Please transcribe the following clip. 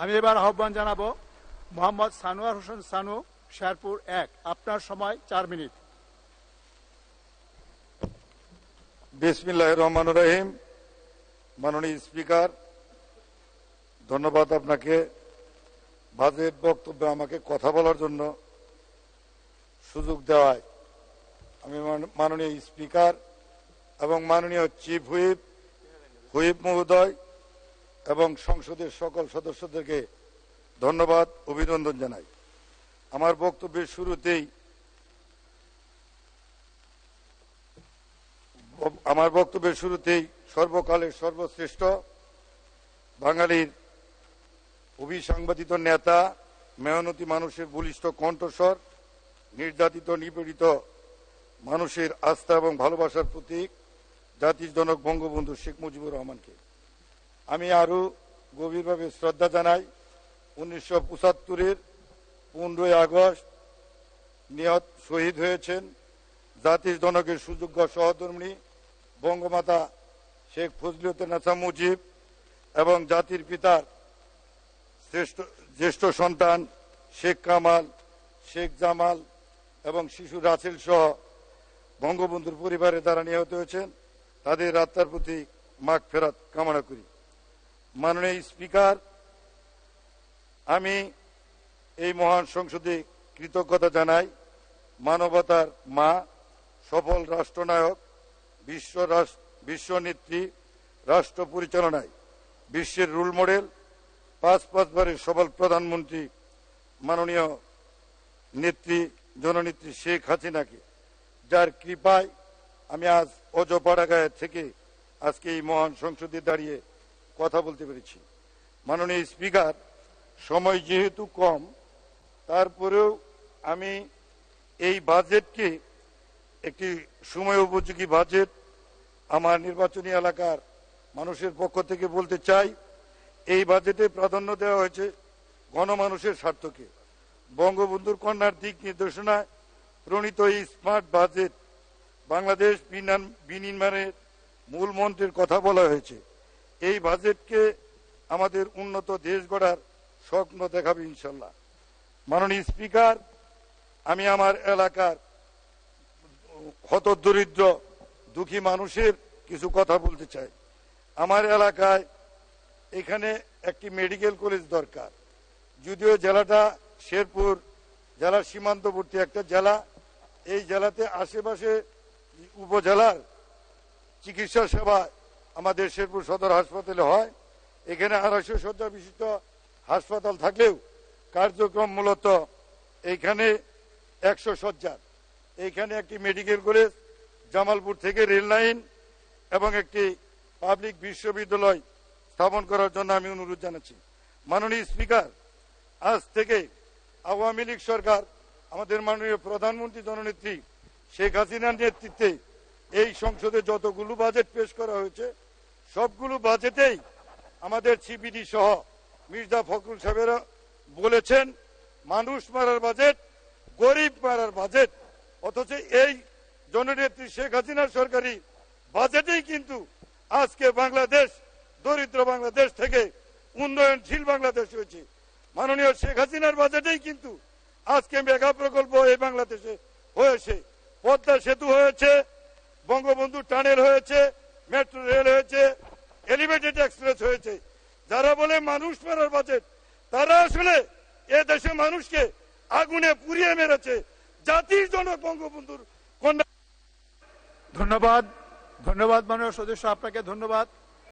আমি এবার আহ্বান জানাব মোহাম্মদ সানোয়ার হোসেন সানু, শেরপুর এক। আপনার সময় চার মিনিট। বিসমিল্লাহ রহমান রহিম। মাননীয় স্পিকার, ধন্যবাদ আপনাকে বাজেট বক্তব্যে আমাকে কথা বলার জন্য সুযোগ দেওয়ায়। আমি মাননীয় স্পিকার এবং মাননীয় চিফ হুইপ হুইপ মহোদয় এবং সংসদের সকল সদস্যদেরকে ধন্যবাদ, অভিনন্দন জানাই। আমার বক্তব্যের শুরুতেই আমার বক্তব্যের শুরুতেই সর্বকালের সর্বশ্রেষ্ঠ বাঙালির অভিসাংবাদিত নেতা, মেহনতি মানুষের বলিষ্ঠ কণ্ঠস্বর, নির্যাতিত, নিপীড়িত মানুষের আস্থা এবং ভালোবাসার প্রতীক জাতির জনক বঙ্গবন্ধু শেখ মুজিবুর রহমানকে। আমি আরও গভীরভাবে শ্রদ্ধা জানাই, উনিশশো পঁচাত্তরের পনেরোই আগস্ট নিহত শহীদ হয়েছেন জাতির জনকের সুযোগ্য সহধর্মিণী বঙ্গমাতা শেখ ফজলিউত ফজলিউদ্দিন মুজিব এবং জাতির পিতার শ্রেষ্ঠ, জ্যেষ্ঠ সন্তান শেখ কামাল, শেখ জামাল এবং শিশু রাসেল সহ বঙ্গবন্ধুর পরিবারের দ্বারা নিহত হয়েছেন। তাদের আত্মার প্রতি মাগ ফেরাত কামনা করি। মাননীয় স্পিকার, আমি এই মহান সংসদে কৃতজ্ঞতা জানাই। মানবতার মা, সফল রাষ্ট্রনায়ক, বিশ্ব রাস- বিশ্ব নেত্রী, রাষ্ট্র পরিচালনায়, বিশ্বের রোল মডেল, পাঁচ পাঁচবারের সফল প্রধানমন্ত্রী, মাননীয় নেত্রী, জননেত্রী শেখ হাসিনাকে, যার কৃপায় আমি আজ অজপাড়াগায় থেকে আজকে এই মহান সংসদে দাঁড়িয়ে কথা বলতে পেরেছি। মাননীয় স্পিকার, সময় যেহেতু কম, তারপরেও আমি এই বাজেটকে, একটি সময় উপযোগী বাজেট আমার নির্বাচনী এলাকার মানুষের পক্ষ থেকে বলতে চাই, এই বাজেটে প্রাধান্য দেওয়া হয়েছে গণমানুষের স্বার্থকে। বঙ্গবন্ধুর কন্যার দিক নির্দেশনায় প্রণীত এই স্মার্ট বাজেট বাংলাদেশ বিনির্মাণ- বিনির্মাণের মূল মন্ত্রের কথা বলা হয়েছে। এই বাজেটকে আমাদের উন্নত দেশ গড়ার স্বপ্ন দেখাবে ইনশাল্লাহ মাননীয় স্পিকার, আমি আমার এলাকার হত দরিদ্র, দুঃখী মানুষের কিছু কথা বলতে চাই। আমার এলাকায় এখানে একটি মেডিকেল কলেজ দরকার। যদিও জেলাটা শেরপুর, জেলার সীমান্তবর্তী একটা জেলা, এই জেলাতে আশেপাশে উপজেলার চিকিৎসা সেবা আমাদের শেরপুর সদর হাসপাতালে হয়। এখানে আড়াইশো শয্যা বিশিষ্ট হাসপাতাল থাকলেও কার্যক্রম মূলত এইখানে একশো শয্যার এইখানে একটি মেডিকেল কলেজ, জামালপুর থেকে রেল লাইন এবং একটি পাবলিক বিশ্ববিদ্যালয় স্থাপন করার জন্য আমি অনুরোধ জানাচ্ছি। মাননীয় স্পিকার, আজ থেকে আওয়ামী লীগ সরকার, আমাদের মাননীয় প্রধানমন্ত্রী জননেত্রী শেখ হাসিনার নেতৃত্বে এই সংসদে যতগুলো বাজেট পেশ করা হয়েছে সবগুলো বাজেটেই আমাদের সিবিডি সহ মির্জা ফখরুল সাহেবেরা বলেছেন, মানুষ মারার বাজেট, গরিব মারার বাজেট, অথচ এই জননেত্রী শেখ হাসিনার সরকারি বাজেটেই কিন্তু আজকে বাংলাদেশ, দরিদ্র বাংলাদেশ থেকে উন্নয়নশীল বাংলাদেশ হয়েছে। মাননীয় শেখ হাসিনার বাজেটেই কিন্তু আজকে মেগা প্রকল্প এই বাংলাদেশে হয়েছে। পদ্মা সেতু হয়েছে, বঙ্গবন্ধু টানেল হয়েছে মেট্রো রেল হয়েছে এলিভেটেড এক্সপ্রেস হয়েছে। যারা বলে মানুষ মারার বাজেট, তারা আসলে এ দেশে মানুষকে আগুনে পুড়িয়ে মেরেছে। জাতির জনক বঙ্গবন্ধুর ধন্যবাদ। ধন্যবাদ, মাননীয় সদস্য, আপনাকে ধন্যবাদ।